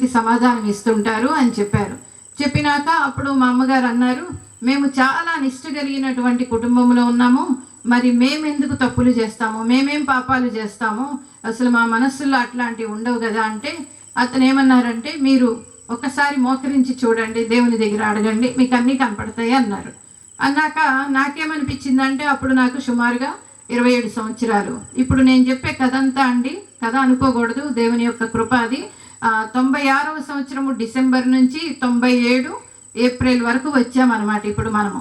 ప్రశ్నలకి సమాధానం ఇస్తుంటారు అని చెప్పారు. చెప్పినాక అప్పుడు మా అమ్మగారు అన్నారు మేము చాలా నిష్ట కలిగినటువంటి కుటుంబంలో ఉన్నాము. మరి మేమెందుకు తప్పులు చేస్తాము? మేమేం పాపాలు చేస్తాము? అసలు మా మనస్సులో అట్లాంటివి ఉండవు కదా అంటే అతను ఏమన్నారంటే మీరు ఒకసారి మోకరించి చూడండి దేవుని దగ్గర అడగండి మీకు అన్నీ కనపడతాయి అన్నారు. అన్నాక నాకేమనిపించిందంటే అప్పుడు నాకు సుమారుగా ఇరవై ఏడు సంవత్సరాలు. ఇప్పుడు నేను చెప్పే కథ అంతా అండి. కథ అనుకోకూడదు. దేవుని యొక్క కృప అది. తొంభై ఆరవ సంవత్సరము డిసెంబర్ నుంచి తొంభై ఏడు ఏప్రిల్ వరకు వచ్చామన్నమాట ఇప్పుడు మనము.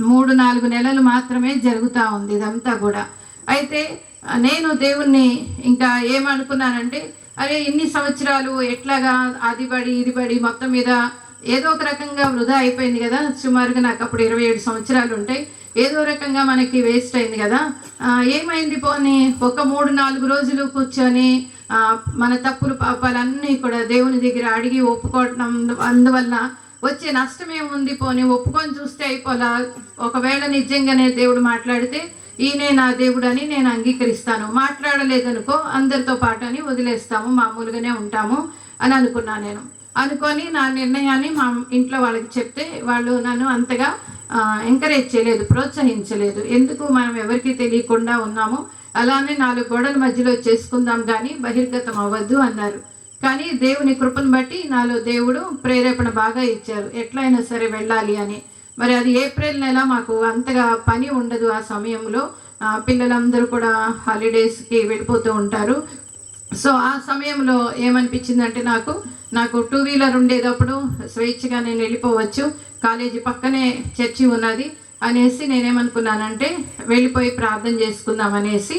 మూడు నాలుగు నెలలు మాత్రమే జరుగుతూ ఉంది ఇదంతా కూడా. అయితే నేను దేవుణ్ణి ఇంకా ఏమనుకున్నానంటే అరే ఇన్ని సంవత్సరాలు ఎట్లాగా అది పడి ఇది పడి మొత్తం మీద ఏదో ఒక రకంగా వృధా అయిపోయింది కదా. సుమారుగా నాకు అప్పుడు ఇరవై ఏడు సంవత్సరాలు ఉంటాయి. ఏదో రకంగా మనకి వేస్ట్ అయింది కదా. ఏమైంది పోనీ? ఒక మూడు నాలుగు రోజులు కూర్చొని మన తప్పులు పాపాలన్నీ కూడా దేవుని దగ్గర అడిగి ఒప్పుకోవటం అందువల్ల వచ్చే నష్టం ఏముంది పోనీ? ఒప్పుకొని చూస్తే అయిపోలా? ఒకవేళ నిజంగానే దేవుడు మాట్లాడితే ఈయనే నా దేవుడు అని నేను అంగీకరిస్తాను. మాట్లాడలేదనుకో అందరితో పాటు అని వదిలేస్తాము మామూలుగానే ఉంటాము అని అనుకున్నాను నేను. అనుకొని నా నిర్ణయాన్ని మా ఇంట్లో వాళ్ళకి చెప్తే వాళ్ళు నన్ను అంతగా ఎంకరేజ్ చేయలేదు ప్రోత్సహించలేదు. ఎందుకు మనం ఎవరికి తెలియకుండా ఉన్నాము? అలానే నాలుగు గోడల మధ్యలో చేసుకుందాం కానీ బహిర్గతం అవ్వద్దు అన్నారు. కానీ దేవుని కృపను బట్టి నాలో దేవుడు ప్రేరేపణ బాగా ఇచ్చారు. ఎట్లయినా సరే వెళ్ళాలి అని. మరి అది ఏప్రిల్ నెల మాకు అంతగా పని ఉండదు ఆ సమయంలో. పిల్లలందరూ కూడా హాలిడేస్కి వెళ్ళిపోతూ ఉంటారు. సో ఆ సమయంలో ఏమనిపించిందంటే నాకు నాకు టూ వీలర్ ఉండేటప్పుడు స్వేచ్ఛగా నేను వెళ్ళిపోవచ్చు. కాలేజీ పక్కనే చర్చి ఉన్నది. అనేసి నేనేమనుకున్నానంటే వెళ్ళిపోయి ప్రార్థన చేసుకుందాం అనేసి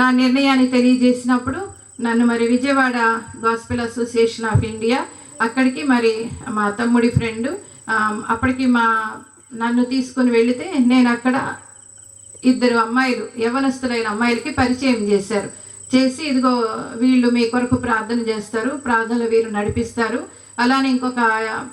నా నిర్ణయాన్ని తెలియజేసినప్పుడు నన్ను మరి Vijayawada gospel association of India అక్కడికి మరి మా తమ్ముడి ఫ్రెండ్ అప్పటికి మా నన్ను తీసుకుని వెళితే నేను అక్కడ ఇద్దరు అమ్మాయిలు యవనస్తులైన అమ్మాయిలకి పరిచయం చేశారు. చేసి ఇదిగో వీళ్ళు మీ కొరకు ప్రార్థన చేస్తారు ప్రార్థనలు వీరు నడిపిస్తారు. అలానే ఇంకొక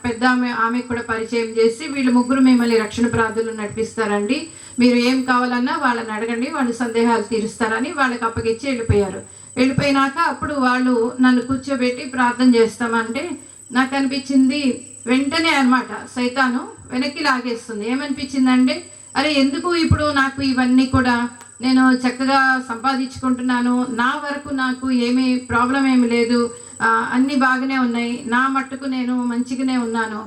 పెద్ద ఆమె ఆమెకు కూడా పరిచయం చేసి వీళ్ళు ముగ్గురు మిమ్మల్ని రక్షణ ప్రార్థనలు నడిపిస్తారండి. మీరు ఏం కావాలన్నా వాళ్ళని అడగండి వాళ్ళు సందేహాలు తీరుస్తారని వాళ్ళకి అప్పగిచ్చి వెళ్ళిపోయారు. వెళ్ళిపోయినాక అప్పుడు వాళ్ళు నన్ను కూర్చోబెట్టి ప్రార్థన చేస్తామంటే నాకు అనిపించింది వెంటనే అన్నమాట సైతాను వెనక్కి లాగేస్తుంది. ఏమనిపించిందంటే అరే ఎందుకు ఇప్పుడు నాకు ఇవన్నీ కూడా నేను చక్కగా సంపాదించుకుంటున్నాను. నా వరకు నాకు ఏమీ ప్రాబ్లం ఏమి లేదు. అన్ని అన్నీ బాగానే ఉన్నాయి. నా మట్టుకు నేను మంచిగానే ఉన్నాను.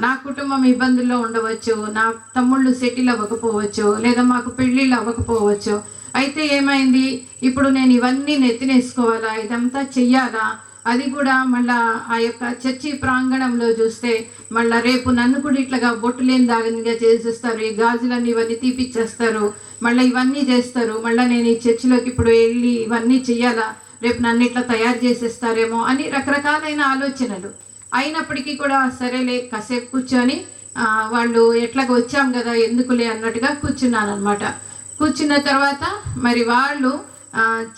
నా కుటుంబం ఇబ్బందుల్లో ఉండవచ్చు. నా తమ్ముళ్ళు సెటిల్ అవ్వకపోవచ్చు. లేదా మాకు పెళ్ళిళ్ళు అవ్వకపోవచ్చు. అయితే ఏమైంది? ఇప్పుడు నేను ఇవన్నీ నెత్తినేసుకోవాలా? ఇదంతా చెయ్యాలా? అది కూడా మళ్ళా ఆ యొక్క చర్చి ప్రాంగణంలో చూస్తే మళ్ళా రేపు నన్ను కూడా ఇట్లాగా బొట్టు లేని దాగనిగా చేసేస్తారు ఈ గాజులన్నీ ఇవన్నీ తీపిచ్చేస్తారు మళ్ళీ ఇవన్నీ చేస్తారు మళ్ళీ నేను ఈ చర్చిలోకి ఇప్పుడు వెళ్ళి ఇవన్నీ చెయ్యాలా రేపు నన్ను ఇట్లా తయారు చేసేస్తారేమో అని రకరకాలైన ఆలోచనలు. అయినప్పటికీ కూడా సరేలే కాసేపు కూర్చొని వాళ్ళు ఎట్లాగ వచ్చాం కదా ఎందుకులే అన్నట్టుగా కూర్చున్నాను అనమాట కూర్చున్న తర్వాత మరి వాళ్ళు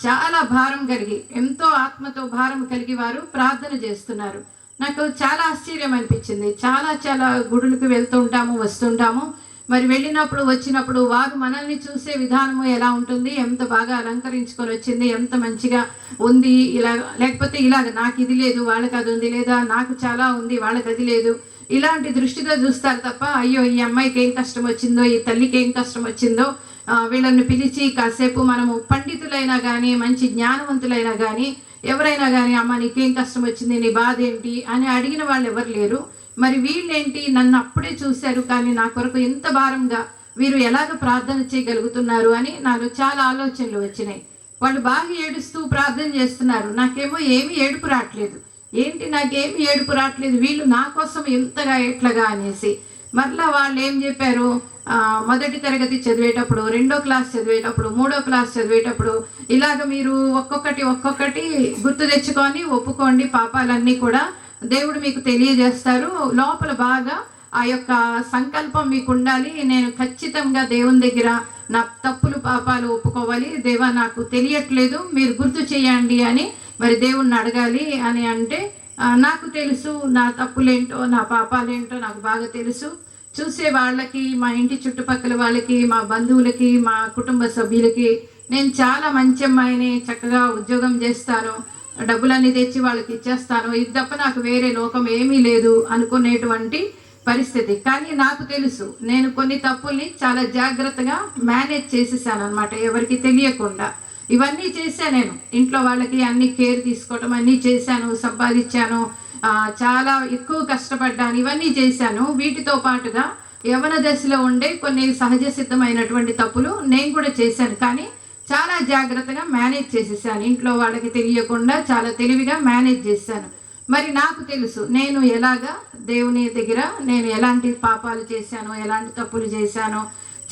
చాలా భారం కలిగి ఎంతో ఆత్మతో భారం కలిగి వారు ప్రార్థన చేస్తున్నారు. నాకు చాలా ఆశ్చర్యం అనిపించింది. చాలా చాలా గుడులకు వెళ్తూ ఉంటాము వస్తుంటాము మరి వెళ్ళినప్పుడు వచ్చినప్పుడు వారు మనల్ని చూసే విధానము ఎలా ఉంటుంది? ఎంత బాగా అలంకరించుకొని వచ్చింది? ఎంత మంచిగా ఉంది? ఇలా లేకపోతే ఇలాగ నాకు ఇది లేదు వాళ్ళకి అది ఉంది లేదా? నాకు చాలా ఉంది వాళ్ళకి అది లేదు. ఇలాంటి దృష్టితో చూస్తారు తప్ప అయ్యో ఈ అమ్మాయికి ఏం కష్టం వచ్చిందో ఈ తల్లికి ఏం కష్టం వచ్చిందో వీళ్ళని పిలిచి కాసేపు మనము పండితులైనా కానీ మంచి జ్ఞానవంతులైనా కానీ ఎవరైనా కానీ అమ్మ నీకేం కష్టం వచ్చింది? నీ బాధ ఏంటి? అని అడిగిన వాళ్ళు ఎవరు లేరు. మరి వీళ్ళేంటి? నన్ను అప్పుడే చూశారు కానీ నా కొరకు ఎంత భారంగా వీరు ఎలాగ ప్రార్థన చేయగలుగుతున్నారు అని నాకు చాలా ఆలోచనలు వచ్చినాయి. వాళ్ళు బాగా ఏడుస్తూ ప్రార్థన చేస్తున్నారు. నాకేమో ఏమీ ఏడుపు రావట్లేదు ఏంటి నాకేమి ఏడుపు రావట్లేదు వీళ్ళు నా కోసం ఎంతగా ఎట్లగా అనేసి. మరలా వాళ్ళు ఏం చెప్పారు? మొదటి తరగతి చదివేటప్పుడు రెండో క్లాస్ చదివేటప్పుడు మూడో క్లాస్ చదివేటప్పుడు ఇలాగ మీరు ఒక్కొక్కటి ఒక్కొక్కటి గుర్తు తెచ్చుకొని ఒప్పుకోండి. పాపాలన్నీ కూడా దేవుడు మీకు తెలియజేస్తారు లోపల బాగా ఆ యొక్క సంకల్పం మీకు ఉండాలి. నేను ఖచ్చితంగా దేవుని దగ్గర నా తప్పులు పాపాలు ఒప్పుకోవాలి. దేవా నాకు తెలియట్లేదు. మీరు గుర్తు చేయండి అని మరి దేవుణ్ణి అడగాలి అని అంటే నాకు తెలుసు నా తప్పులేంటో నా పాపాలేంటో నాకు బాగా తెలుసు. చూసే వాళ్ళకి మా ఇంటి చుట్టుపక్కల వాళ్ళకి మా బంధువులకి మా కుటుంబ సభ్యులకి నేను చాలా మంచి అమ్మాయిని చక్కగా ఉద్యోగం చేస్తాను. డబ్బులన్నీ తెచ్చి వాళ్ళకి ఇచ్చేస్తాను. ఇది తప్ప నాకు వేరే లోకం ఏమీ లేదు అనుకునేటువంటి పరిస్థితి. కానీ నాకు తెలుసు నేను కొన్ని తప్పుల్ని చాలా జాగ్రత్తగా మేనేజ్ చేసేసాను అనమాట ఎవరికి తెలియకుండా. ఇవన్నీ చేశాను నేను. ఇంట్లో వాళ్ళకి అన్ని కేర్ తీసుకోవటం అన్నీ చేశాను సంపాదించాను చాలా ఎక్కువ కష్టపడ్డాను ఇవన్నీ చేశాను. వీటితో పాటుగా యవన దశలో ఉండే కొన్ని సహజ సిద్ధమైనటువంటి తప్పులు నేను కూడా చేశాను. కానీ చాలా జాగ్రత్తగా మేనేజ్ చేసేసాను. ఇంట్లో వాళ్ళకి తెలియకుండా చాలా తెలివిగా మేనేజ్ చేశాను. మరి నాకు తెలుసు నేను ఎలాగా దేవుని దగ్గర నేను ఎలాంటి పాపాలు చేశాను ఎలాంటి తప్పులు చేశాను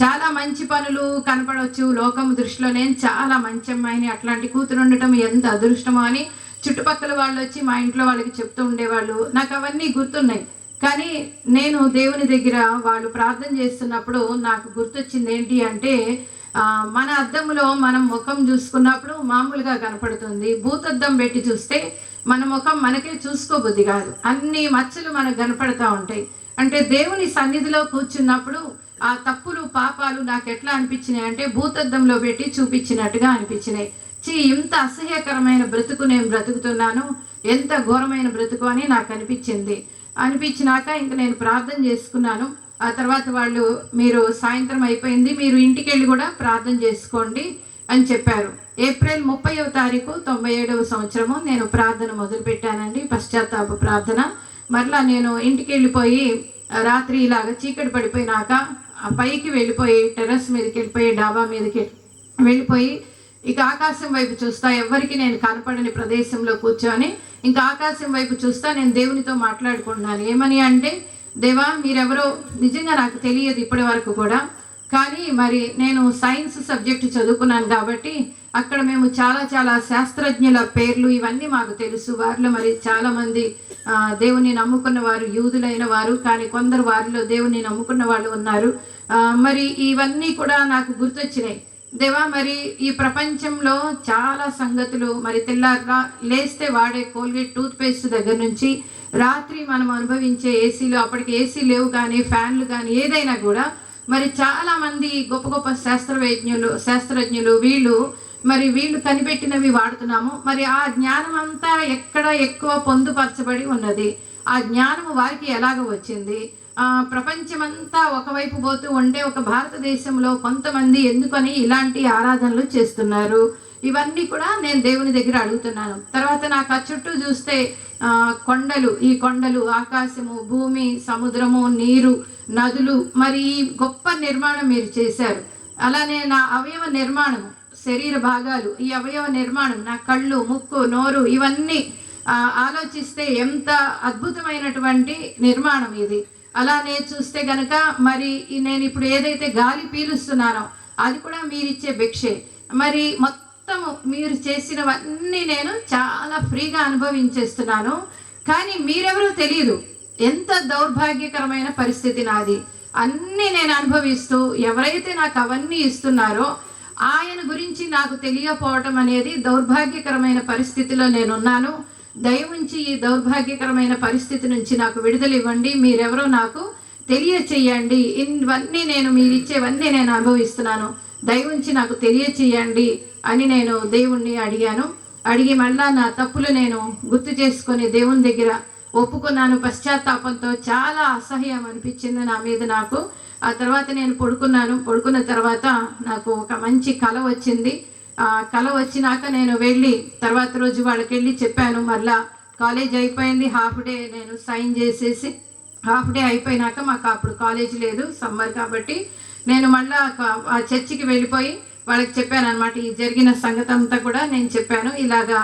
చాలా మంచి పనులు కనపడవచ్చు లోకం దృష్టిలో నేను చాలా మంచి అమ్మాయిని అట్లాంటి కూతురు ఉండటం ఎంత అదృష్టమో అని చుట్టుపక్కల వాళ్ళు వచ్చి మా ఇంట్లో వాళ్ళకి చెప్తూ ఉండేవాళ్ళు. నాకు అవన్నీ గుర్తున్నాయి. కానీ నేను దేవుని దగ్గర వాళ్ళు ప్రార్థన చేస్తున్నప్పుడు నాకు గుర్తొచ్చింది ఏంటి అంటే మన అద్దంలో మనం ముఖం చూసుకున్నప్పుడు మామూలుగా కనపడుతుంది. భూతద్దం పెట్టి చూస్తే మన ముఖం మనకే చూసుకోబుద్ధి కాదు. అన్ని మచ్చలు మనకు కనపడతా ఉంటాయి. అంటే దేవుని సన్నిధిలో కూర్చున్నప్పుడు ఆ తప్పులు పాపాలు నాకు ఎట్లా అనిపించినాయి అంటే భూతద్దంలో పెట్టి చూపించినట్టుగా అనిపించినాయి. చీ ఇంత అసహ్యకరమైన బ్రతుకు నేను బ్రతుకుతున్నాను. ఎంత ఘోరమైన బ్రతుకు అని నాకు అనిపించింది. అనిపించినాక ఇంక నేను ప్రార్థన చేసుకున్నాను. ఆ తర్వాత వాళ్ళు మీరు సాయంత్రం అయిపోయింది మీరు ఇంటికి వెళ్ళి కూడా ప్రార్థన చేసుకోండి అని చెప్పారు. ఏప్రిల్ ముప్పైవ తారీఖు తొంభై ఏడవ సంవత్సరము నేను ప్రార్థన మొదలుపెట్టానండి పశ్చాత్తాప ప్రార్థన. మరలా నేను ఇంటికి వెళ్ళిపోయి రాత్రి ఇలాగ చీకటి పడిపోయినాక పైకి వెళ్ళిపోయి టెర్రస్ మీదకి వెళ్ళిపోయి డాబా మీదకి వెళ్ళిపోయి ఇక ఆకాశం వైపు చూస్తా ఎవరికి నేను కనపడని ప్రదేశంలో కూర్చొని ఇంకా ఆకాశం వైపు చూస్తా నేను దేవునితో మాట్లాడుకుంటున్నాను. ఏమని అంటే దేవా మీరెవరో నిజంగా నాకు తెలియదు ఇప్పటి వరకు కూడా. కానీ మరి నేను సైన్స్ సబ్జెక్ట్ చదువుకున్నాను కాబట్టి అక్కడ మేము చాలా చాలా శాస్త్రజ్ఞుల పేర్లు ఇవన్నీ మాకు తెలుసు. వారిలో మరి చాలామంది దేవుని నమ్ముకున్న వారు యూదులైన వారు కానీ కొందరు వారిలో దేవుని నమ్ముకున్న వాళ్ళు ఉన్నారు. మరి ఇవన్నీ కూడా నాకు గుర్తొచ్చినాయి. దేవా మరి ఈ ప్రపంచంలో చాలా సంగతులు మరి తెల్లారా లేస్తే వాడే కోల్గేట్ టూత్ పేస్ట్ దగ్గర నుంచి రాత్రి మనం అనుభవించే ఏసీలు అప్పటికి ఏసీ లేవు కానీ ఫ్యాన్లు కానీ ఏదైనా కూడా మరి చాలామంది గొప్ప గొప్ప శాస్త్రవేజ్ఞులు శాస్త్రజ్ఞులు వీళ్ళు మరి వీళ్ళు కనిపెట్టినవి వాడుతున్నాము. మరి ఆ జ్ఞానం అంతా ఎక్కడ ఎక్కువ పొందుపరచబడి ఉన్నది? ఆ జ్ఞానము వారికి ఎలాగ వచ్చింది? ప్రపంచమంతా ఒకవైపు పోతూ ఉంటే ఒక భారతదేశంలో కొంతమంది ఎందుకని ఇలాంటి ఆరాధనలు చేస్తున్నారు? ఇవన్నీ కూడా నేను దేవుని దగ్గర అడుగుతున్నాను. తర్వాత నాకు ఆ చుట్టూ చూస్తే కొండలు ఈ కొండలు ఆకాశము భూమి సముద్రము నీరు నదులు మరి ఈ గొప్ప నిర్మాణం మీరు చేశారు. అలానే నా అవయవ నిర్మాణం శరీర భాగాలు ఈ అవయవ నిర్మాణం నా కళ్ళు ముక్కు నోరు ఇవన్నీ ఆలోచిస్తే ఎంత అద్భుతమైనటువంటి నిర్మాణం ఇది. అలానే చూస్తే గనక మరి నేను ఇప్పుడు ఏదైతే గాలి పీలుస్తున్నానో అది కూడా మీరిచ్చే భిక్షే. మరి మొత్తం మొత్తము మీరు చేసినవన్నీ నేను చాలా ఫ్రీగా అనుభవించేస్తున్నాను. కానీ మీరెవరూ తెలియదు ఎంత దౌర్భాగ్యకరమైన పరిస్థితి నాది. అన్నీ నేను అనుభవిస్తూ ఎవరైతే నాకు అవన్నీ ఇస్తున్నారో ఆయన గురించి నాకు తెలియకపోవటం అనేది దౌర్భాగ్యకరమైన పరిస్థితిలో నేనున్నాను. దయవుంచి ఈ దౌర్భాగ్యకరమైన పరిస్థితి నుంచి నాకు విడుదల ఇవ్వండి. మీరెవరో నాకు తెలియచేయండి. ఇవన్నీ నేను మీరు ఇచ్చేవన్నీ నేను అనుభవిస్తున్నాను. దయవుంచి నాకు తెలియచేయండి అని నేను దేవుణ్ణి అడిగాను. అడిగి మళ్ళా నా తప్పులు నేను గుర్తు చేసుకొని దేవుని దగ్గర ఒప్పుకున్నాను. పశ్చాత్తాపంతో చాలా అసహ్యం అనిపించింది నా మీద నాకు. ఆ తర్వాత నేను పడుకున్నాను. పడుకున్న తర్వాత నాకు ఒక మంచి కల వచ్చింది. ఆ కల వచ్చినాక నేను వెళ్ళి తర్వాత రోజు వాళ్ళకి వెళ్ళి చెప్పాను. మళ్ళా కాలేజ్ అయిపోయింది. హాఫ్ డే నేను సైన్ చేసేసి హాఫ్ డే అయిపోయినాక మాకు అప్పుడు కాలేజ్ లేదు. సమ్మర్ కాబట్టి నేను మళ్ళీ ఆ చర్చికి వెళ్ళిపోయి వాళ్ళకి చెప్పాను అనమాట ఈ జరిగిన సంగతి అంతా కూడా నేను చెప్పాను ఇలాగా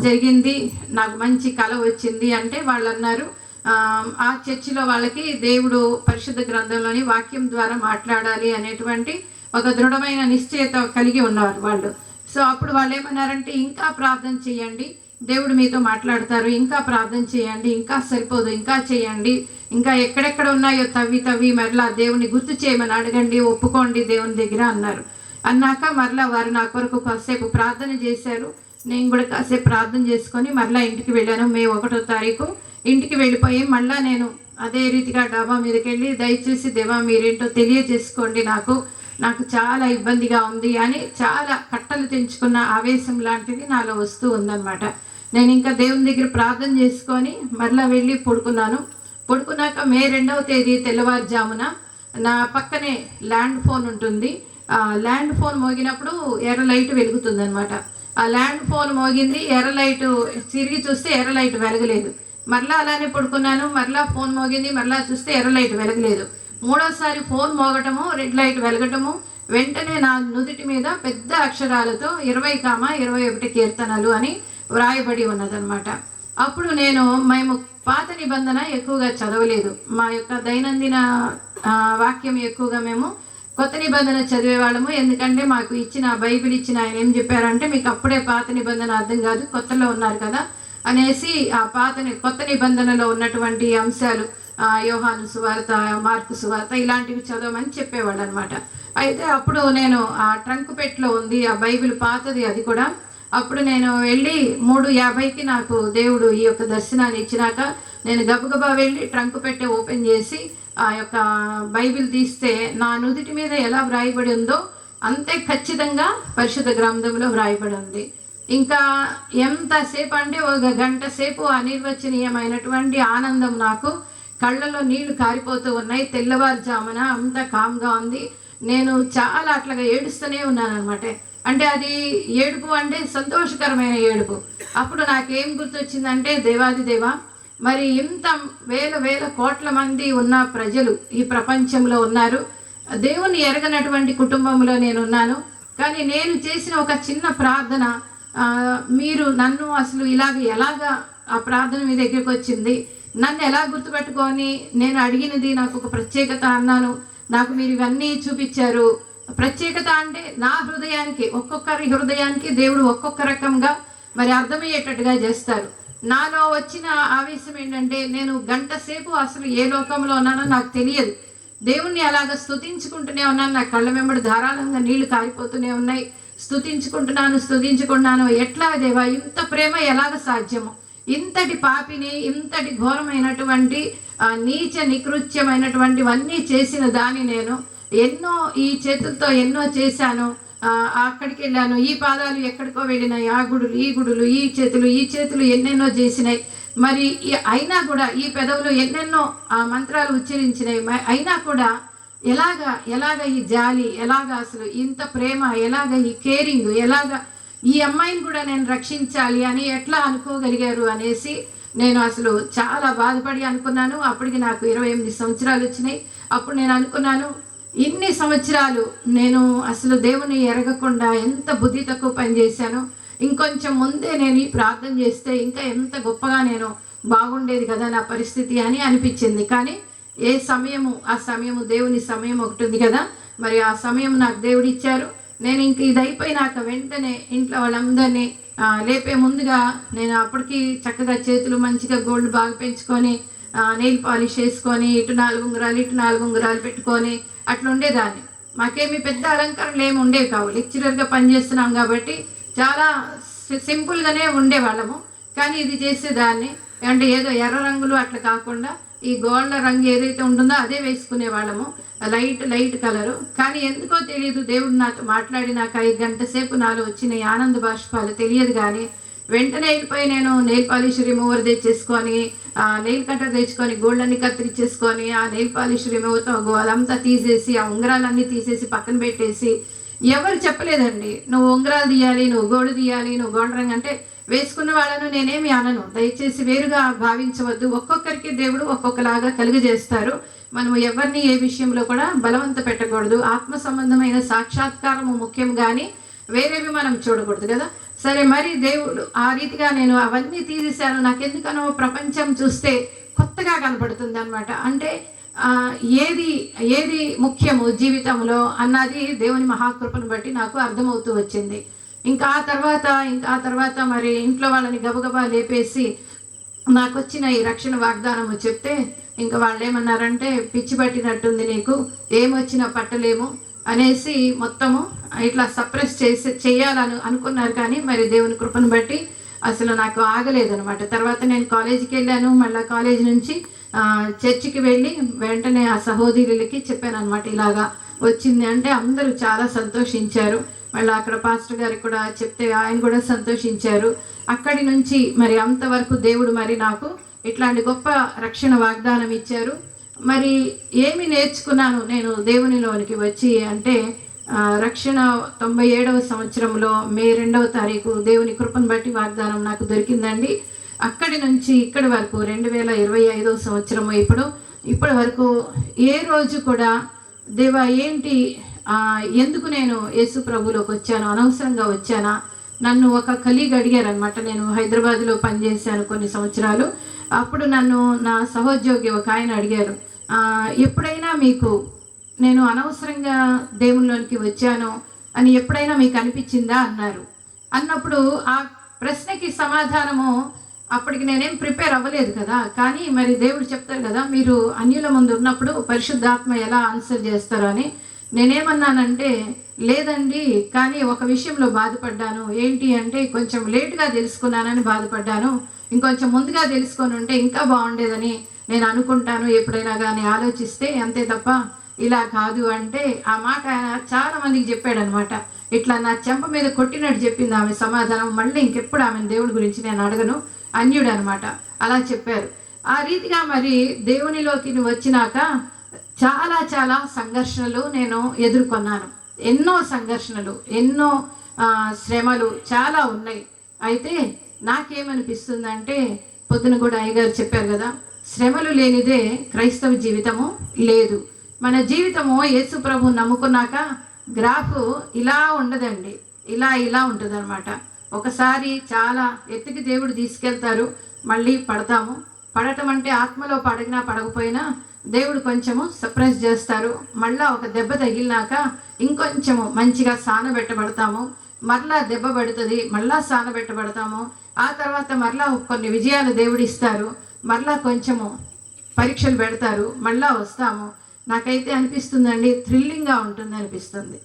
జరిగింది నాకు మంచి కళ వచ్చింది అంటే వాళ్ళు అన్నారు ఆ, ఆ చర్చిలో వాళ్ళకి దేవుడు పరిశుద్ధ గ్రంథంలోని వాక్యం ద్వారా మాట్లాడాలి అనేటువంటి ఒక దృఢమైన నిశ్చయత కలిగి ఉన్నారు వాళ్ళు. సో అప్పుడు వాళ్ళు ఏమన్నారంటే ఇంకా ప్రార్థన చేయండి దేవుడు మీతో మాట్లాడతారు. ఇంకా ప్రార్థన చేయండి. ఇంకా సరిపోదు. ఇంకా చేయండి. ఇంకా ఎక్కడెక్కడ ఉన్నాయో తవ్వి తవ్వి మరలా దేవుని గుర్తు చేయమని అడగండి. ఒప్పుకోండి. దేవుని దగ్గర అన్నారు. అన్నాక మరలా వారు నా కొరకు కాసేపు ప్రార్థన చేశారు. నేను కూడా కాసేపు ప్రార్థన చేసుకొని మరలా ఇంటికి వెళ్ళాను. మే ఒకటో తారీఖు. ఇంటికి వెళ్ళిపోయి మళ్ళా నేను అదే రీతిగా డాబా మీదకి వెళ్ళి దయచేసి దేవా మీరేంటో తెలియజేసుకోండి నాకు. నాకు చాలా ఇబ్బందిగా ఉంది అని చాలా కట్టలు తెంచుకున్న ఆవేశం లాంటిది నాలో వస్తూ ఉందన్నమాట. నేను ఇంకా దేవుని దగ్గర ప్రార్థన చేసుకొని మరలా వెళ్ళి పడుకున్నాను. పడుకున్నాక మే రెండవ తేదీ తెల్లవారుజామున నా పక్కనే ల్యాండ్ ఫోన్ ఉంటుంది. ఆ ల్యాండ్ ఫోన్ మోగినప్పుడు ఎర్ర లైట్ వెలుగుతుంది అనమాట ఆ ల్యాండ్ ఫోన్ మోగింది ఎర్ర లైట్ తిరిగి చూస్తే ఎర్ర లైట్ వెలగలేదు. మరలా అలానే పడుకున్నాను మరలా ఫోన్ మోగింది మరలా చూస్తే ఎర్ర లైట్ వెలగలేదు. మూడోసారి ఫోన్ మోగటము రెడ్ లైట్ వెలగటము వెంటనే నా నుదుటి మీద పెద్ద అక్షరాలతో ఇరవై కామ ఇరవై ఒకటి కీర్తనలు అని వ్రాయబడి ఉన్నదన్నమాట. అప్పుడు నేను మేము పాత నిబంధన ఎక్కువగా చదవలేదు. మా యొక్క దైనందిన వాక్యం ఎక్కువగా మేము కొత్త నిబంధన చదివే వాళ్ళము. ఎందుకంటే మాకు ఇచ్చిన బైబిల్ ఇచ్చిన ఆయన ఏం చెప్పారంటే మీకు అప్పుడే పాత నిబంధన అర్థం కాదు కొత్తలో ఉన్నారు కదా అనేసి ఆ పాత కొత్త నిబంధనలో ఉన్నటువంటి అంశాలు యోహాను సువార్త మార్కు సువార్త ఇలాంటివి చదవమని చెప్పేవాళ్ళు అనమాట అయితే అప్పుడు నేను ఆ ట్రంక్ పెట్లో ఉంది ఆ బైబిల్ పాతది అది కూడా. అప్పుడు నేను వెళ్ళి మూడు యాభైకి నాకు దేవుడు ఈ యొక్క దర్శనాన్ని ఇచ్చినాక నేను గబగబా వెళ్ళి ట్రంక్ పెట్టే ఓపెన్ చేసి ఆ యొక్క బైబిల్ తీస్తే నా నుదుటి మీద ఎలా వ్రాయబడి ఉందో అంతే ఖచ్చితంగా పరిశుద్ధ గ్రంథంలో వ్రాయబడి ఉంది. ఇంకా ఎంతసేపు అంటే ఒక గంట సేపు అనిర్వచనీయమైనటువంటి ఆనందం నాకు. కళ్ళలో నీళ్ళు కారిపోతూ ఉన్నాయి. తెల్లవారుజామున అంత కామ్గా ఉంది. నేను చాలా అట్లాగా ఏడుస్తూనే ఉన్నాను అనమాట అంటే అది ఏడుపు అంటే సంతోషకరమైన ఏడుపు. అప్పుడు నాకేం గుర్తొచ్చిందంటే దేవాది దేవా మరి ఇంత వేల వేల కోట్ల మంది ఉన్న ప్రజలు ఈ ప్రపంచంలో ఉన్నారు. దేవుని ఎరగనటువంటి కుటుంబంలో నేను ఉన్నాను కానీ నేను చేసిన ఒక చిన్న ప్రార్థన మీరు నన్ను అసలు ఇలాగ ఎలాగా ఆ ప్రార్థన మీ దగ్గరికి వచ్చింది? నన్ను ఎలా గుర్తుపెట్టుకొని నేను అడిగినది నాకు ఒక ప్రత్యేకత అన్నాను. నాకు మీరు ఇవన్నీ చూపించారు. ప్రత్యేకత అంటే నా హృదయానికి ఒక్కొక్కరి హృదయానికి దేవుడు ఒక్కొక్క రకంగా మరి అర్థమయ్యేటట్టుగా చేస్తారు. నాలో వచ్చిన ఆవేశం ఏంటంటే నేను గంట సేపు అసలు ఏ లోకంలో ఉన్నానో నాకు తెలియదు. దేవుణ్ణి అలాగ స్తుతించుకుంటూనే ఉన్నాను. నా కళ్ళ వెంబడి ధారాళంగా నీళ్ళు కారిపోతూనే ఉన్నాయి. స్తుతించుకుంటున్నాను స్తుతించుకుంటున్నాను ఎట్లా దేవా ఇంత ప్రేమ ఎలాగ సాధ్యమో? ఇంతటి పాపిని ఇంతటి ఘోరమైనటువంటి నీచ నికృత్యమైనటువంటివన్నీ చేసిన దాన్ని నేను ఎన్నో ఈ చేతులతో ఎన్నో చేశాను. అక్కడికి వెళ్ళాను ఈ పాదాలు ఎక్కడికో వెళ్ళినాయి. ఆ గుడులు ఈ గుడులు ఈ చేతులు ఈ చేతులు ఎన్నెన్నో చేసినాయి. మరి అయినా కూడా ఈ పెదవులు ఎన్నెన్నో ఆ మంత్రాలు ఉచ్చరించినాయి. మ- అయినా కూడా ఎలాగ ఎలాగ ఈ జాలి ఎలాగ అసలు ఇంత ప్రేమ ఎలాగ ఈ కేరింగ్ ఎలాగ ఈ అమ్మాయిని కూడా నేను రక్షించాలి అని ఎట్లా అనుకోగలిగారు అనేసి నేను అసలు చాలా బాధపడి అనుకున్నాను. అప్పటికి నాకు ఇరవై ఎనిమిది సంవత్సరాలు వచ్చినాయి. అప్పుడు నేను అనుకున్నాను ఇన్ని సంవత్సరాలు నేను అసలు దేవుని ఎరగకుండా ఎంత బుద్ధి తక్కువ పనిచేశాను ఇంకొంచెం ముందే నేను ఈ ప్రార్థన చేస్తే ఇంకా ఎంత గొప్పగా నేను బాగుండేది కదా నా పరిస్థితి అని అనిపించింది. కానీ ఏ సమయము ఆ సమయము దేవుని సమయం ఒకటి ఉంది కదా మరి ఆ సమయం నాకు దేవుడు ఇచ్చారు నేను ఇంక ఇది అయిపోయినాక వెంటనే ఇంట్లో వాళ్ళందరినీ లేపే ముందుగా నేను అప్పటికి చక్కగా చేతులు మంచిగా గోల్డ్ బాగా పెంచుకొని నెయిల్ పాలిష్ వేసుకొని ఇటు నాలుగు ఉంగరాలు ఇటు నాలుగు ఉంగరాలు పెట్టుకొని అట్లా ఉండేదాన్ని మాకేమి పెద్ద అలంకరణలు ఏమి ఉండేవి కావు. లెక్చరర్గా పనిచేస్తున్నాం కాబట్టి చాలా సింపుల్గానే ఉండేవాళ్ళము. కానీ ఇది చేసేదాన్ని. అంటే ఏదో ఎర్ర రంగులు అట్లా కాకుండా ఈ గోల్డ్ రంగు ఏదైతే ఉంటుందో అదే వేసుకునే వాళ్ళము లైట్ లైట్ కలరు. కానీ ఎందుకో తెలియదు దేవుడు నాతో మాట్లాడినాక ఐదు గంట సేపు నాలో వచ్చిన ఆనంద బాష్పాలు తెలియదు కానీ వెంటనే వెళ్ళిపోయి నేను నెయిల్ పాలిష్ రిమూవర్ తెచ్చేసుకొని ఆ నెయిల్ కట్టర్ తెచ్చుకొని గోల్డ్ అన్ని కత్తిరించేసుకొని ఆ నెయిల్ పాలిష్ రిమూవర్తో అదంతా తీసేసి ఆ ఉంగరాలన్నీ తీసేసి పక్కన పెట్టేసి ఎవరు చెప్పలేదండి. నువ్వు ఉంగరాలు తీయాలి నువ్వు గోడు తీయాలి నువ్వు గోల్డ్ రంగు అంటే వేసుకున్న వాళ్ళను నేనేమి అనను. దయచేసి వేరుగా భావించవద్దు. ఒక్కొక్కరికి దేవుడు ఒక్కొక్కలాగా కలుగజేస్తారు మనము ఎవరిని ఏ విషయంలో కూడా బలవంత పెట్టకూడదు. ఆత్మ సంబంధమైన సాక్షాత్కారము ముఖ్యం కానీ వేరేవి మనం చూడకూడదు కదా. సరే మరి దేవుడు ఆ రీతిగా నేను అవన్నీ తీసేశాను. నాకెందుకనో ప్రపంచం చూస్తే కొత్తగా కనపడుతుంది అనమాట అంటే ఏది ఏది ముఖ్యము జీవితంలో అన్నది దేవుని మహాకృపను బట్టి నాకు అర్థమవుతూ వచ్చింది. ఇంకా ఆ తర్వాత ఇంకా ఆ తర్వాత మరి ఇంట్లో వాళ్ళని గబగబా లేపేసి నాకు వచ్చిన ఈ రక్షణ వాగ్దానము చెప్తే ఇంకా వాళ్ళు ఏమన్నారంటే పిచ్చి పట్టినట్టుంది నీకు ఏమొచ్చినా పట్టలేము. అనేసి మొత్తము ఇట్లా సప్రెస్ చేసి చేయాలని అనుకున్నారు కానీ మరి దేవుని కృపను బట్టి అసలు నాకు ఆగలేదనమాట తర్వాత నేను కాలేజీకి వెళ్ళాను. మళ్ళీ కాలేజ్ నుంచి చర్చికి వెళ్ళి వెంటనే ఆ సహోదరులకి చెప్పాను అనమాట ఇలాగా వచ్చింది అంటే అందరూ చాలా సంతోషించారు. మళ్ళీ అక్కడ పాస్టర్ గారికి కూడా చెప్తే ఆయన కూడా సంతోషించారు. అక్కడి నుంచి మరి అంతవరకు దేవుడు మరి నాకు ఇట్లాంటి గొప్ప రక్షణ వాగ్దానం ఇచ్చారు. మరి ఏమి నేర్చుకున్నాను నేను దేవునిలోనికి వచ్చి అంటే రక్షణ తొంభై ఏడవ సంవత్సరంలో మే రెండవ తారీఖు దేవుని కృపను బట్టి వాగ్దానం నాకు దొరికిందండి. అక్కడి నుంచి ఇక్కడి వరకు రెండు వేల ఇరవై ఐదవ సంవత్సరము ఇప్పుడు. ఇప్పటి వరకు ఏ రోజు కూడా దేవా ఏంటి ఎందుకు నేను యేసు ప్రభులోకి వచ్చాను? అనవసరంగా వచ్చానా? నన్ను ఒక కలీగ్ అడిగారు అనమాట నేను హైదరాబాద్లో పనిచేశాను కొన్ని సంవత్సరాలు. అప్పుడు నన్ను నా సహోద్యోగి ఒక ఆయన అడిగారు ఎప్పుడైనా మీకు నేను అనవసరంగా దేవుల్లోనికి వచ్చాను అని ఎప్పుడైనా మీకు అనిపించిందా? అన్నారు. అన్నప్పుడు ఆ ప్రశ్నకి సమాధానము అప్పటికి నేనేం ప్రిపేర్ అవ్వలేదు కదా కానీ మరి దేవుడు చెప్తారు కదా మీరు అన్యుల ముందు ఉన్నప్పుడు పరిశుద్ధాత్మ ఎలా ఆన్సర్ చేస్తారో అని నేనేమన్నానంటే లేదండి కానీ ఒక విషయంలో బాధపడ్డాను. ఏంటి అంటే కొంచెం లేటుగా తెలుసుకున్నానని బాధపడ్డాను. ఇంకొంచెం ముందుగా తెలుసుకొని ఉంటే ఇంకా బాగుండేదని నేను అనుకుంటాను. ఎప్పుడైనా కానీ ఆలోచిస్తే అంతే తప్ప ఇలా కాదు అంటే ఆ మాట ఆయన చాలా మందికి చెప్పాడనమాట. ఇట్లా నా చెంప మీద కొట్టినట్టు చెప్పింది ఆమె సమాధానం. మళ్ళీ ఇంకెప్పుడు ఆమె దేవుడి గురించి నేను అడగను. అన్యుడు అనమాట అలా చెప్పారు. ఆ రీతిగా మరి దేవునిలోకి వచ్చినాక చాలా చాలా సంఘర్షణలు నేను ఎదుర్కొన్నాను. ఎన్నో సంఘర్షణలు ఎన్నో శ్రమలు చాలా ఉన్నాయి. అయితే నాకేమనిపిస్తుందంటే పొద్దున కూడా అయ్యగారు చెప్పారు కదా శ్రమలు లేనిదే క్రైస్తవ జీవితము లేదు. మన జీవితము యేసు ప్రభు నమ్ముకున్నాక గ్రాఫ్ ఇలా ఉండదండి. ఇలా ఇలా ఉంటుందన్నమాట. ఒకసారి చాలా ఎత్తుకి దేవుడు తీసుకెళ్తారు మళ్ళీ పడతాము. పడటం అంటే ఆత్మలో పడగినా పడకపోయినా దేవుడు కొంచెము సర్ప్రైజ్ చేస్తారు. మళ్ళా ఒక దెబ్బ తగిలినాక ఇంకొంచెము మంచిగా సానబెట్టబడతాము. మరలా దెబ్బ పడుతుంది మళ్ళా సానబెట్టబడతాము. ఆ తర్వాత మరలా కొన్ని విజయాలు దేవుడిస్తారు. మరలా కొంచెము పరీక్షలు పెడతారు. మళ్ళా వస్తాము. నాకైతే అనిపిస్తుందండి థ్రిల్లింగ్గా ఉంటుంది అనిపిస్తుంది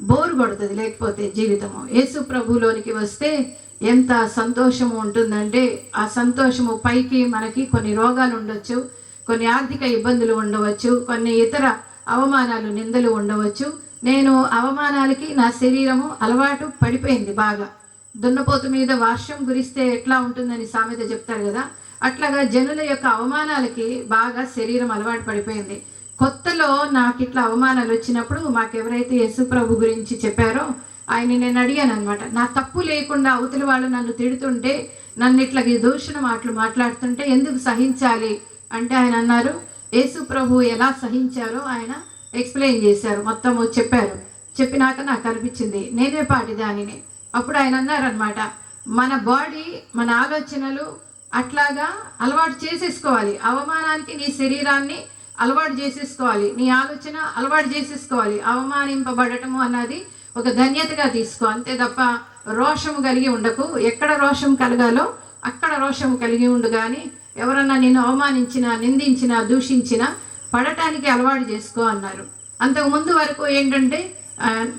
బోర్ కొడుతుంది లేకపోతే జీవితము. యేసు ప్రభులోనికి వస్తే ఎంత సంతోషము ఉంటుందంటే ఆ సంతోషము పైకి మనకి కొన్ని రోగాలు ఉండొచ్చు కొన్ని ఆర్థిక ఇబ్బందులు ఉండవచ్చు కొన్ని ఇతర అవమానాలు నిందలు ఉండవచ్చు. నేను అవమానాలకి నా శరీరము అలవాటు పడిపోయింది బాగా. దున్నపోతు మీద వర్షం కురిస్తే ఎట్లా ఉంటుందని సామెత చెప్తారు కదా? అట్లాగా జనుల యొక్క అవమానాలకి బాగా శరీరం అలవాటు పడిపోయింది. కొత్తలో నాకు ఇట్లా అవమానాలు వచ్చినప్పుడు మాకెవరైతే యేసు ప్రభు గురించి చెప్పారో ఆయన నేను అడిగాను అనమాట నా తప్పు లేకుండా అవతలి వాళ్ళు నన్ను తిడుతుంటే నన్ను ఇట్లా ఈ దూషణ మాటలు మాట్లాడుతుంటే ఎందుకు సహించాలి అంటే ఆయన అన్నారు యేసు ప్రభు ఎలా సహించారో ఆయన ఎక్స్ప్లెయిన్ చేశారు మొత్తము చెప్పారు. చెప్పినాక నాకు అనిపించింది నేనే పాటి దానిని. అప్పుడు ఆయన అన్నారనమాట మన బాడీ మన ఆలోచనలు అట్లాగా అలవాటు చేసేసుకోవాలి. అవమానానికి నీ శరీరాన్ని అలవాటు చేసేసుకోవాలి. నీ ఆలోచన అలవాటు చేసేసుకోవాలి. అవమానింపబడటము అన్నది ఒక ధన్యతగా తీసుకో. అంతే తప్ప రోషము కలిగి ఉండకు. ఎక్కడ రోషం కలగాలో అక్కడ రోషం కలిగి ఉండు కానీ ఎవరన్నా నిన్ను అవమానించినా నిందించినా దూషించినా పడటానికి అలవాటు చేసుకో అన్నారు. అంతకు ముందు వరకు ఏంటంటే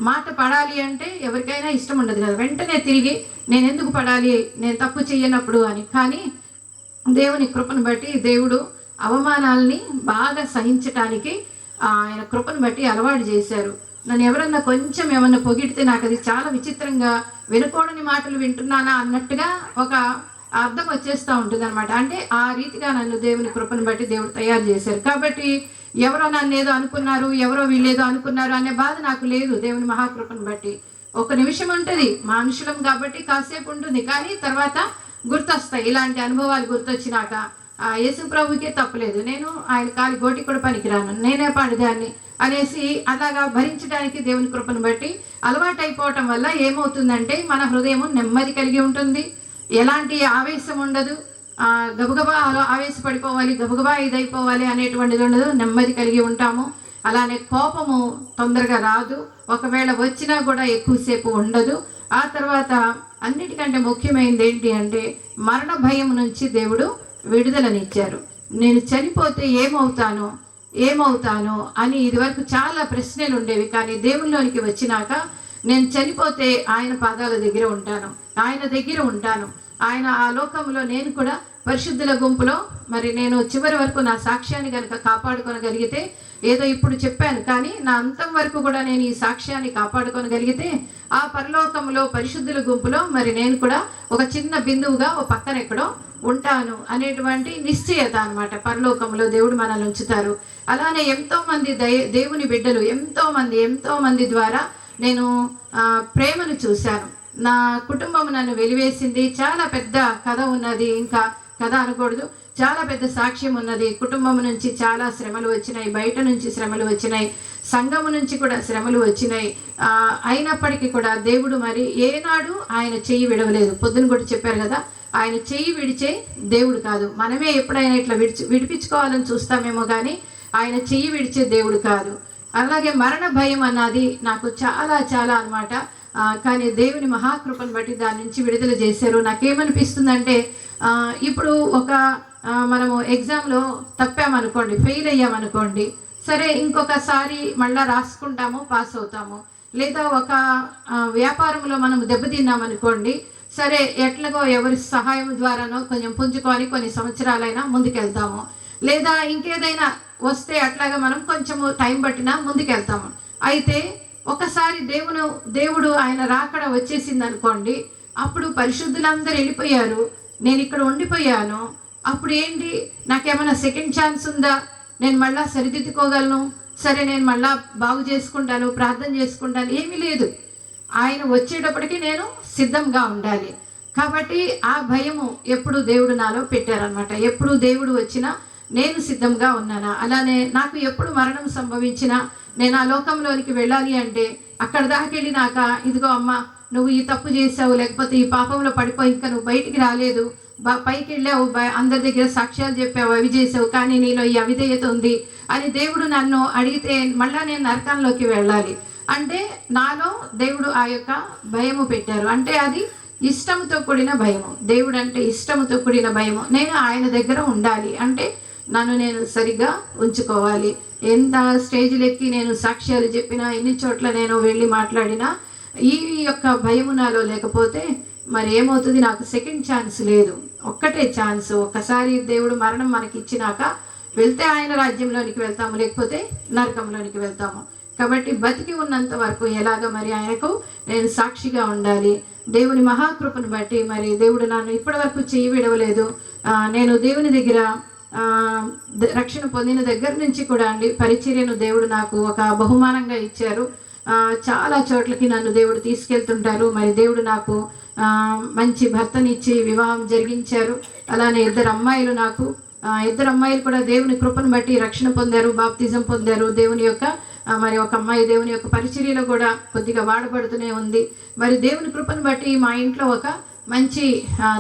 మాట పడాలి అంటే ఎవరికైనా ఇష్టం ఉండదు కదా. వెంటనే తిరిగి నేను ఎందుకు పడాలి? నేను తప్పు చేయనప్పుడు అని. కానీ దేవుని కృపను బట్టి దేవుడు అవమానాల్ని బాగా సహించటానికి ఆయన కృపను బట్టి అలవాటు చేశారు. నన్ను ఎవరన్నా కొంచెం ఏమన్నా పొగిడితే నాకు అది చాలా విచిత్రంగా వినకూడని మాటలు వింటున్నానా? అన్నట్టుగా ఒక అర్థం వచ్చేస్తూ ఉంటుంది అనమాట అంటే ఆ రీతిగా నన్ను దేవుని కృపను బట్టి దేవుడు తయారు చేశారు. కాబట్టి ఎవరో నన్ను ఏదో అనుకున్నారు ఎవరో వీళ్ళేదో అనుకున్నారు అనే బాధ నాకు లేదు దేవుని మహాకృపను బట్టి. ఒక నిమిషం ఉంటుంది మనుషులం కాబట్టి కాసేపు ఉంటుంది కానీ తర్వాత గుర్తొస్తాయి. ఇలాంటి అనుభవాలు గుర్తొచ్చినాక ఆ యేసు ప్రభుకే తప్పలేదు. నేను ఆయన కాలి గోటి కూడా పనికిరాను. నేనే పాడిదాన్ని అనేసి అలాగా భరించడానికి దేవుని కృపను బట్టి అలవాటైపోవటం వల్ల ఏమవుతుందంటే మన హృదయం నెమ్మది కలిగి ఉంటుంది. ఎలాంటి ఆవేశం ఉండదు. గబగబా అలా ఆవేశపడిపోవాలి గబగబా ఇదైపోవాలి అనేటువంటిది ఉండదు. నెమ్మది కలిగి ఉంటాము. అలానే కోపము తొందరగా రాదు. ఒకవేళ వచ్చినా కూడా ఎక్కువసేపు ఉండదు. ఆ తర్వాత అన్నిటికంటే ముఖ్యమైనది ఏంటి అంటే మరణ భయం నుంచి దేవుడు విడుదలనిచ్చారు. నేను చనిపోతే ఏమవుతాను ఏమవుతాను అని ఇదివరకు చాలా ప్రశ్నలు ఉండేవి. కానీ దేవునిలోనికి వచ్చినాక నేను చనిపోతే ఆయన పాదాల దగ్గర ఉంటాను. ఆయన దగ్గర ఉంటాను. ఆయన ఆ లోకంలో నేను కూడా పరిశుద్ధుల గుంపులో మరి నేను చివరి వరకు నా సాక్ష్యాన్ని కనుక కాపాడుకోనగలిగితే ఏదో ఇప్పుడు చెప్పాను కానీ నా అంతం వరకు కూడా నేను ఈ సాక్ష్యాన్ని కాపాడుకోనగలిగితే ఆ పరలోకంలో పరిశుద్ధుల గుంపులో మరి నేను కూడా ఒక చిన్న బిందువుగా ఓ పక్కన ఎక్కడో ఉంటాను అనేటువంటి నిశ్చయత అనమాట పరలోకంలో దేవుడు మనల్ని ఉంచుతారు. అలానే ఎంతోమంది దయ దేవుని బిడ్డలు ఎంతోమంది ఎంతోమంది ద్వారా నేను ప్రేమను చూశాను. నా కుటుంబం నన్ను వెలివేసింది. చాలా పెద్ద కథ ఉన్నది. ఇంకా కథ అనకూడదు. చాలా పెద్ద సాక్ష్యం ఉన్నది. కుటుంబం నుంచి చాలా శ్రమలు వచ్చినాయి. బయట నుంచి శ్రమలు వచ్చినాయి. సంఘము నుంచి కూడా శ్రమలు వచ్చినాయి. అయినప్పటికీ కూడా దేవుడు మరి ఏనాడు ఆయన చెయ్యి విడవలేదు. పొద్దున కూడా చెప్పారు కదా ఆయన చెయ్యి విడిచే దేవుడు కాదు. మనమే ఎప్పుడైనా ఇట్లా విడిచి విడిపించుకోవాలని చూస్తామేమో కానీ ఆయన చెయ్యి విడిచే దేవుడు కాదు. అలాగే మరణ భయం అన్నది నాకు చాలా చాలా అనమాట కానీ దేవుని మహాకృపను బట్టి దాని నుంచి విడుదల చేశారు. నాకేమనిపిస్తుందంటే ఇప్పుడు ఒక మనము ఎగ్జామ్లో తప్పామనుకోండి ఫెయిల్ అయ్యామనుకోండి సరే ఇంకొకసారి మళ్ళీ రాసుకుంటాము పాస్ అవుతాము. లేదా ఒక వ్యాపారంలో మనం దెబ్బతిన్నామనుకోండి సరే ఎట్లాగో ఎవరి సహాయం ద్వారానో కొంచెం పుంజుకొని కొన్ని సంవత్సరాలైనా ముందుకెళ్తాము. లేదా ఇంకేదైనా వస్తే అట్లాగా మనం కొంచెము టైం పట్టినా ముందుకెళ్తాము. అయితే ఒకసారి దేవుడు దేవుడు ఆయన రాకడ వచ్చేసింది అనుకోండి అప్పుడు పరిశుద్ధులందరూ వెళ్ళిపోయారు. నేను ఇక్కడ ఉండిపోయాను. అప్పుడు ఏంటి? నాకేమైనా సెకండ్ ఛాన్స్ ఉందా? నేను మళ్ళా సరిదిద్దుకోగలను? సరే నేను మళ్ళా బాగు చేసుకుంటాను ప్రార్థన చేసుకుంటాను ఏమీ లేదు. ఆయన వచ్చేటప్పటికి నేను సిద్ధంగా ఉండాలి. కాబట్టి ఆ భయము ఎప్పుడు దేవుడు నాలో పెట్టారనమాట ఎప్పుడు దేవుడు వచ్చినా నేను సిద్ధంగా ఉన్నానా? అలానే నాకు ఎప్పుడు మరణం సంభవించినా నేను ఆ లోకంలోనికి వెళ్ళాలి అంటే అక్కడ దాకా వెళ్ళినాక ఇదిగో అమ్మ నువ్వు ఈ తప్పు చేసావు లేకపోతే ఈ పాపంలో పడిపోయి ఇంకా నువ్వు బయటికి రాలేదు. పైకి వెళ్ళావు అందరి దగ్గర సాక్ష్యాలు చెప్పావు అవి చేసావు కానీ నీలో ఈ అవిధేయత ఉంది అని దేవుడు నన్ను అడిగితే మళ్ళా నేను నరకంలోకి వెళ్ళాలి. అంటే నాలో దేవుడు ఆ యొక్క భయము పెట్టారు. అంటే అది ఇష్టముతో కూడిన భయము. దేవుడు అంటే ఇష్టముతో కూడిన భయము. నేను ఆయన దగ్గర ఉండాలి. అంటే నన్ను నేను సరిగ్గా ఉంచుకోవాలి. ఎంత స్టేజ్లెక్కి నేను సాక్ష్యాలు చెప్పినా ఎన్ని చోట్ల నేను వెళ్ళి మాట్లాడినా ఈ యొక్క భయము నాలో లేకపోతే మరి ఏమవుతుంది నాకు సెకండ్ ఛాన్స్ లేదు. ఒక్కటే ఛాన్స్. ఒక్కసారి దేవుడు మరణం మనకి ఇచ్చినాక వెళ్తే ఆయన రాజ్యంలోనికి వెళ్తాము లేకపోతే నరకంలోనికి వెళ్తాము. కాబట్టి బతికి ఉన్నంత వరకు ఎలాగ మరి ఆయనకు నేను సాక్షిగా ఉండాలి? దేవుని మహాకృపను బట్టి మరి దేవుడు నన్ను ఇప్పటి వరకు చేయి విడవలేదు. నేను దేవుని దగ్గర రక్షణ పొందిన దగ్గర నుంచి కూడా అండి పరిచర్యను దేవుడు నాకు ఒక బహుమానంగా ఇచ్చారు. చాలా చోట్లకి నన్ను దేవుడు తీసుకెళ్తుంటారు. మరి దేవుడు నాకు మంచి భర్తనిచ్చి వివాహం జరిగించారు. అలానే ఇద్దరు అమ్మాయిలు నాకు ఇద్దరు అమ్మాయిలు కూడా దేవుని కృపను బట్టి రక్షణ పొందారు బాప్తిజం పొందారు. దేవుని యొక్క మరి ఒక అమ్మాయి దేవుని యొక్క పరిచర్యలో కూడా కొద్దిగా వాడబడుతూనే ఉంది. మరి దేవుని కృపను బట్టి మా ఇంట్లో ఒక మంచి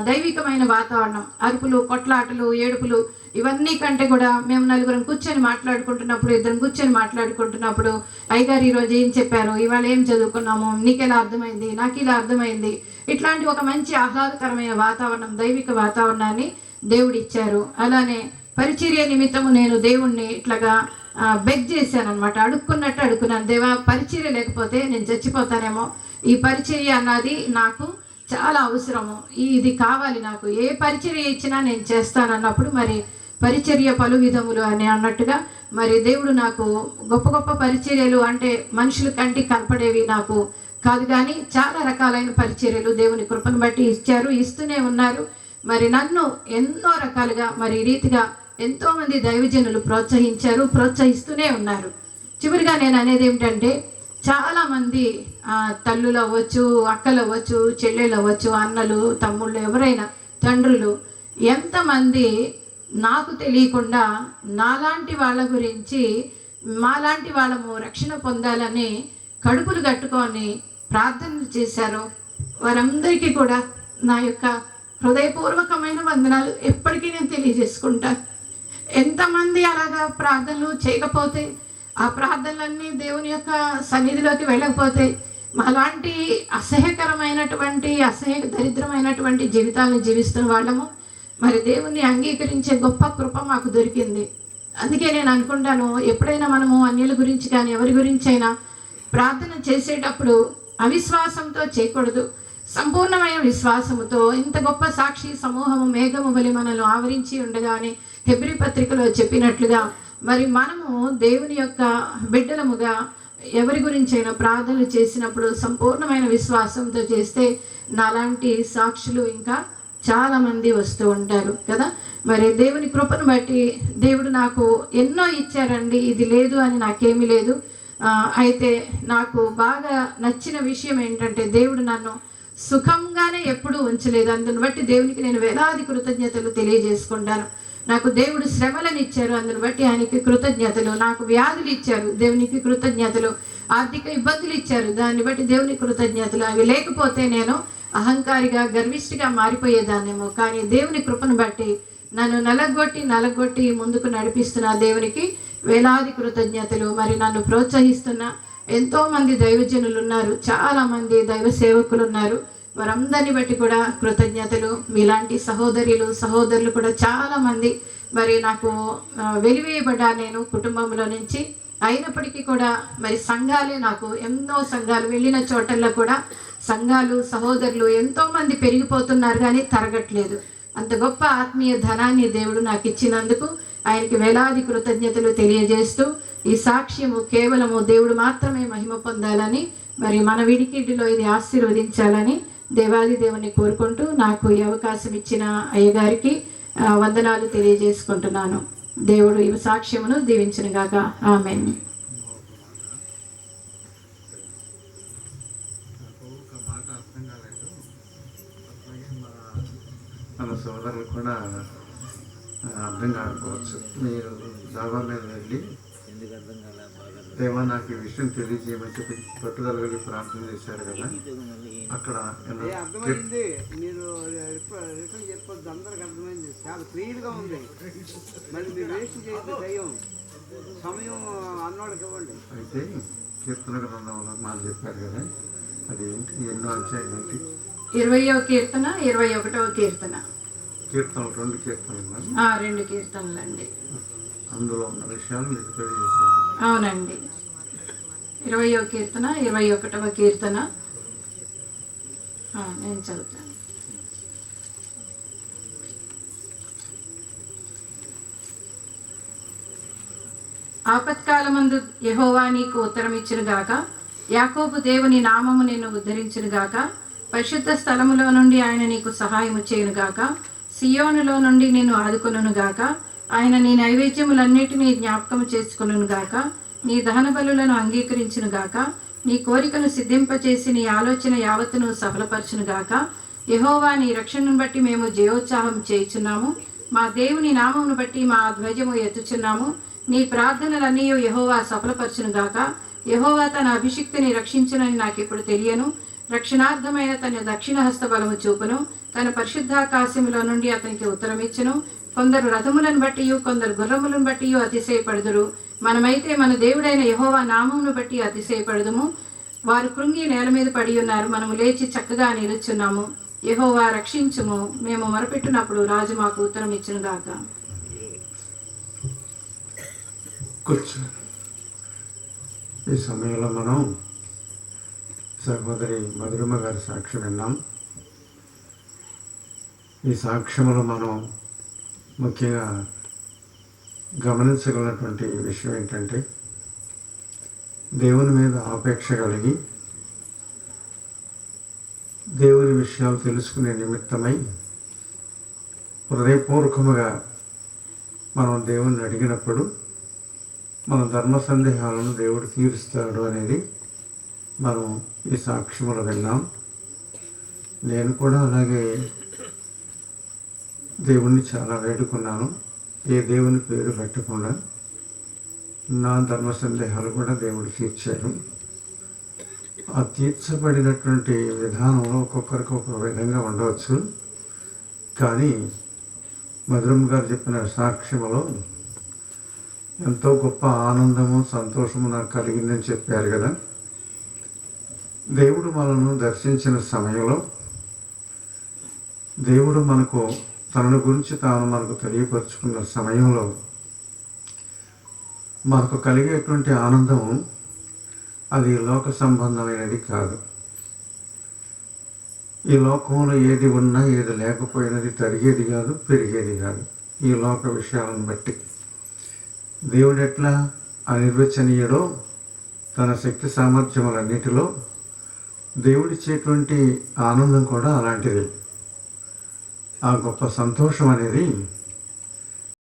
దైవికమైన వాతావరణం. అరుపులు కొట్లాటలు ఏడుపులు ఇవన్నీ కంటే కూడా మేము నలుగురం కూర్చొని మాట్లాడుకుంటున్నప్పుడు ఇద్దరం కూర్చొని మాట్లాడుకుంటున్నప్పుడు అయ్యగారు ఈరోజు ఏం చెప్పారు? ఇవాళ ఏం చదువుకున్నాము? నీకు అర్థమైంది? నాకు ఇలా అర్థమైంది. ఇట్లాంటి ఒక మంచి ఆహ్లాదకరమైన వాతావరణం దైవిక వాతావరణాన్ని దేవుడు ఇచ్చారు అలానే పరిచర్య నిమిత్తము నేను దేవుణ్ణి ఇట్లాగా బెగ్ చేశాను అనమాట అడుక్కున్నట్టు అడుక్కున్నాను. దేవా పరిచర్య లేకపోతే నేను చచ్చిపోతానేమో. ఈ పరిచర్య అన్నది నాకు చాలా అవసరము. ఇది కావాలి నాకు. ఏ పరిచర్య ఇచ్చినా నేను చేస్తాను అన్నప్పుడు మరి పరిచర్య పలు విధములు అని అన్నట్టుగా మరి దేవుడు నాకు గొప్ప గొప్ప పరిచర్యలు అంటే మనుషుల కంటికి కనపడేవి నాకు కాదు కానీ చాలా రకాలైన పరిచర్యలు దేవుని కృపను బట్టి ఇచ్చారు ఇస్తూనే ఉన్నారు. మరి నన్ను ఎన్నో రకాలుగా మరి ఈ రీతిగా ఎంతోమంది దైవజనులు ప్రోత్సహించారు ప్రోత్సహిస్తూనే ఉన్నారు. చివరిగా నేను అనేది ఏమిటంటే చాలామంది తల్లులు అవ్వచ్చు అక్కలు అవ్వచ్చు చెల్లెలు అవ్వచ్చు అన్నలు తమ్ముళ్ళు ఎవరైనా తండ్రులు ఎంతమంది నాకు తెలియకుండా నాలాంటి వాళ్ళ గురించి మాలాంటి వాళ్ళము రక్షణ పొందాలని కడుపులు కట్టుకొని ప్రార్థనలు చేశారు. వారందరికీ కూడా నా యొక్క హృదయపూర్వకమైన వందనాలు ఎప్పటికీ నేను తెలియజేసుకుంటాను ఎంతమంది అలాగా ప్రార్థనలు చేయకపోతే ఆ ప్రార్థనలన్నీ దేవుని యొక్క సన్నిధిలోకి వెళ్ళకపోతే అలాంటి అసహ్యకరమైనటువంటి అసహ్య దరిద్రమైనటువంటి జీవితాలను జీవిస్తున్న వాళ్ళము మరి దేవుణ్ణి అంగీకరించే గొప్ప కృప మాకు దొరికింది. అందుకే నేను అనుకుంటాను ఎప్పుడైనా మనము అన్యుల గురించి కానీ ఎవరి గురించి అయినా ప్రార్థన చేసేటప్పుడు అవిశ్వాసంతో చేయకూడదు. సంపూర్ణమైన విశ్వాసముతో ఇంత గొప్ప సాక్షి సమూహము మేఘము వలి మనల్ని ఆవరించి ఉండగానే హెబ్రి పత్రికలో చెప్పినట్లుగా మరి మనము దేవుని యొక్క బిడ్డలముగా ఎవరి గురించైనా ప్రార్థనలు చేసినప్పుడు సంపూర్ణమైన విశ్వాసంతో చేస్తే నాలాంటి సాక్షులు ఇంకా చాలా మంది వస్తూ ఉంటారు కదా? మరి దేవుని కృపను బట్టి దేవుడు నాకు ఎన్నో ఇచ్చారండి. ఇది లేదు అని నాకేమీ లేదు. అయితే నాకు బాగా నచ్చిన విషయం ఏంటంటే దేవుడు నన్ను సుఖంగానే ఎప్పుడూ ఉంచలేదు. అందును బట్టి దేవునికి నేను వేలాది కృతజ్ఞతలు తెలియజేసుకుంటాను. నాకు దేవుడు శ్రమలను ఇచ్చారు అందును బట్టి ఆయనకి కృతజ్ఞతలు నాకు వ్యాధులు ఇచ్చారు. దేవునికి కృతజ్ఞతలు ఆర్థిక ఇబ్బందులు ఇచ్చారు. దాన్ని బట్టి దేవునికి కృతజ్ఞతలు. అవి లేకపోతే నేను అహంకారిగా గర్విష్టిగా మారిపోయేదాన్నేమో. కానీ దేవుని కృపను బట్టి నన్ను నలగొట్టి నలగొట్టి ముందుకు నడిపిస్తున్న దేవునికి వేలాది కృతజ్ఞతలు. మరి నన్ను ప్రోత్సహిస్తున్న ఎంతోమంది దైవజనులు ఉన్నారు చాలామంది దైవ సేవకులు ఉన్నారు వారందరిని బట్టి కూడా కృతజ్ఞతలు. మీలాంటి సహోదరులు సహోదరులు కూడా చాలామంది మరి నాకు వెలివేయబడ్డా నేను కుటుంబంలో నుంచి. అయినప్పటికీ కూడా మరి సంఘాలే నాకు ఎన్నో సంఘాలు వెళ్ళిన చోటల్లో కూడా సంఘాలు సహోదరులు ఎంతోమంది పెరిగిపోతున్నారు కానీ తరగట్లేదు. అంత గొప్ప ఆత్మీయ ధనాన్ని దేవుడు నాకు ఇచ్చినందుకు ఆయనకి వేలాది కృతజ్ఞతలు తెలియజేస్తూ ఈ సాక్ష్యము కేవలము దేవుడు మాత్రమే మహిమ పొందాలని మరి మన విడికిడిలో ఇది ఆశీర్వదించాలని దేవాది దేవుని కోరుకుంటూ నాకు ఈ అవకాశం ఇచ్చిన అయ్యగారికి వందనాలు తెలియజేసుకుంటున్నాను. దేవుడు ఈ సాక్ష్యమును దీవించిన గాక ఆమెన్ నాకు ఒక మాట అర్థం కాలేదు అట్లాగే మన మన సోదరులు కూడా అర్థం కాకపోవచ్చు. మీరు డాబా మీద వెళ్ళి దేవా నాకు ఈ విషయం తెలియజేయమని చెప్పి పట్టుదల కలిగి ప్రార్థన చేశారు కదా. అక్కడ అర్థమైంది. మీరు రిటర్న్ చెప్పొద్దు. అందరికి అర్థమైంది. చాలా క్లియర్గా ఉంది. మరి మీరు వేస్ట్ చేయొద్దు దయ్యం. సమయం అన్నోడికి ఇవ్వండి. అయితే కీర్తన గ్రంథంలో మాట చెప్పారు కదా. అది ఏంటి? ఎన్నో అధ్యాయం ఏంటి? ఇరవయో కీర్తన ఇరవై ఒకటవ కీర్తన. కీర్తనలు రెండు కీర్తనలు రెండు కీర్తనలండి. అందులో ఉన్న విషయాలు మీకు తెలియజేశారు అవునండి. ఇరవయో కీర్తన ఇరవై ఒకటవ కీర్తన నేను చదువుతాను ఆపత్కాలమందు యెహోవా నీకు ఉత్తరం ఇచ్చును గాక యాకోబు దేవుని నామము నిన్ను ఉద్ధరించును గాక పరిశుద్ధ స్థలములో నుండి ఆయన నీకు సహాయము చేయును గాక సియోనులో నుండి నేను ఆదుకొనును గాక. ఆయన నీ నైవేద్యములన్నిటినీ జ్ఞాపకం చేసుకును గాక. నీ దహన బలులను అంగీకరించును గాక. నీ కోరికను సిద్ధింపచేసి నీ ఆలోచన యావత్తును సఫలపరచును గాక. యహోవా నీ రక్షణను బట్టి మేము జయోత్సాహం చేయుచున్నాము. మా దేవుని నామమును బట్టి మా ధ్వజము ఎత్తుచున్నాము. నీ ప్రార్థనలన్నీ యహోవా సఫలపరచును గాక. యహోవా తన అభిషిక్తిని రక్షించునని నాకు ఇప్పుడు తెలియను. రక్షణార్థమైన తన దక్షిణ హస్త బలము చూపును తన పరిశుద్ధాకాశములో నుండి అతనికి ఉత్తరమిచ్చును. కొందరు రథములను బట్టి కొందరు గుర్రములను బట్టి అతిశయపడుదురు. మనమైతే మన దేవుడైన యహోవా నామమును బట్టి అతిశయపడదుము. వారు కృంగి నేల మీద పడి ఉన్నారు. మనము లేచి చక్కగా నిలుచున్నాము. యహోవా రక్షించుము. మేము మొరపెట్టినప్పుడు రాజు మాకు ఉత్తరం ఇచ్చిన గాక ఈ సమయంలో మనం సహోదరి మధురమ్మ గారి సాక్ష్యం విన్నాం. ఈ సాక్ష్యంలో మనం ముఖ్యంగా గమనించగలటువంటి విషయం ఏంటంటే దేవుని మీద ఆపేక్ష కలిగి దేవుని విషయాలు తెలుసుకునే నిమిత్తమై హృదయపూర్వకముగా మనం దేవుణ్ణి అడిగినప్పుడు మన ధర్మ సందేహాలను దేవుడు తీరుస్తాడు అనేది మనం ఈ సాక్ష్యములు విన్నాం. నేను కూడా అలాగే దేవుణ్ణి చాలా వేడుకున్నాను. ఏ దేవుని పేరు పెట్టకుండా నా ధర్మ సందేహాలు కూడా దేవుడు తీర్చారు. ఆ తీర్చబడినటువంటి విధానంలో ఒక్కొక్కరికి ఒక్కొక్క విధంగా ఉండవచ్చు. కానీ మధురమ్మ గారు చెప్పిన సాక్ష్యములో ఎంతో గొప్ప ఆనందము సంతోషము నాకు కలిగిందని చెప్పారు కదా. దేవుడు మనను దర్శించిన సమయంలో దేవుడు మనకు తనను గురించి తాను మనకు తెలియపరుచుకున్న సమయంలో మనకు కలిగేటువంటి ఆనందం అది లోక సంబంధమైనది కాదు. ఈ లోకంలో ఏది ఉన్నా ఏది లేకపోయినది తరిగేది కాదు పెరిగేది కాదు. ఈ లోక విషయాలను బట్టి దేవుడు ఎట్లా అనిర్వచనీయుడో తన శక్తి సామర్థ్యములన్నిటిలో దేవుడిచ్చేటువంటి ఆనందం కూడా అలాంటిది. ఆ గొప్ప సంతోషం అనేది